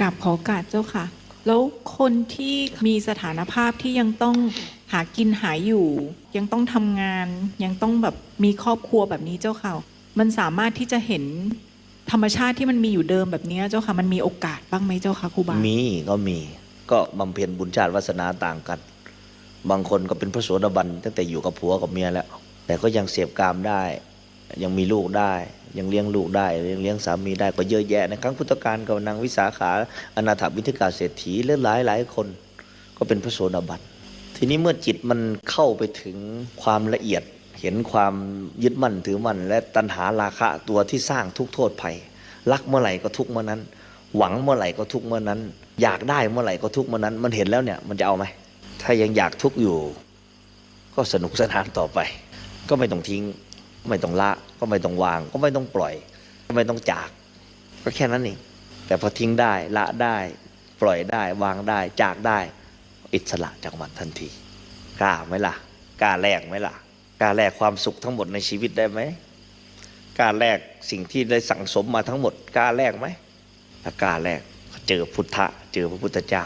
กับขอโอกาสเจ้าค่ะ แล้วคนที่มีสถานภาพที่ยังต้องหากินหาอยู่ ยังต้องทำงาน ยังต้องแบบมีครอบครัวแบบนี้เจ้าค่ะ มันสามารถที่จะเห็นธรรมชาติที่มันมีอยู่เดิมแบบนี้เจ้าค่ะ มันมีโอกาสบ้างไหมเจ้าค่ะครูบา มีก็มี ก็บำเพ็ญบุญชาติวาสนาต่างกัน บางคนก็เป็นพระโสดาบันตั้งแต่อยู่กับผัวกับเมียแล้ว แต่ก็ยังเสพกามได้ ยังมีลูกได้ ยังเลี้ยงลูกได้ยังเลี้ยงสามีได้ก็เยอะแยะในครั้งพุทธกาลกับนางวิสาขาอนาถวิทกาเศรษฐีและหลายหลายคนก็เป็นพระโสดาบันทีนี้เมื่อจิตมันเข้าไปถึงความละเอียดเห็นความยึดมั่นถือมั่นและตัณหาราคะตัวที่สร้างทุกโทษภัย รักเมื่อไหร่ก็ทุกเมื่อนั้น หวังเมื่อไหร่ก็ทุกเมื่อนั้น อยากได้เมื่อไหร่ก็ทุกเมื่อนั้น มันเห็นแล้วเนี่ยมันจะเอาไหมถ้ายังอยากทุกอยู่ ก็สนุกสนานต่อไป ก็ไม่ต้องทิ้ง ไม่ต้องละ ก็ไม่ต้องวาง ก็ไม่ต้องปล่อย ก็ไม่ต้องจาก ก็แค่นั้นเองแต่พอทิ้งได้ละได้ ปล่อยได้วางได้จากได้ อิสระจากมันทันที กล้าไหมล่ะกล้าแลกไหมล่ะกล้าแลกความสุขทั้งหมดในชีวิตได้ไหมกล้าแลกสิ่งที่ได้สั่งสมมาทั้งหมดกล้าแลกไหมถ้ากล้าแลกเจอพุทธะเจอพระพุทธเจ้า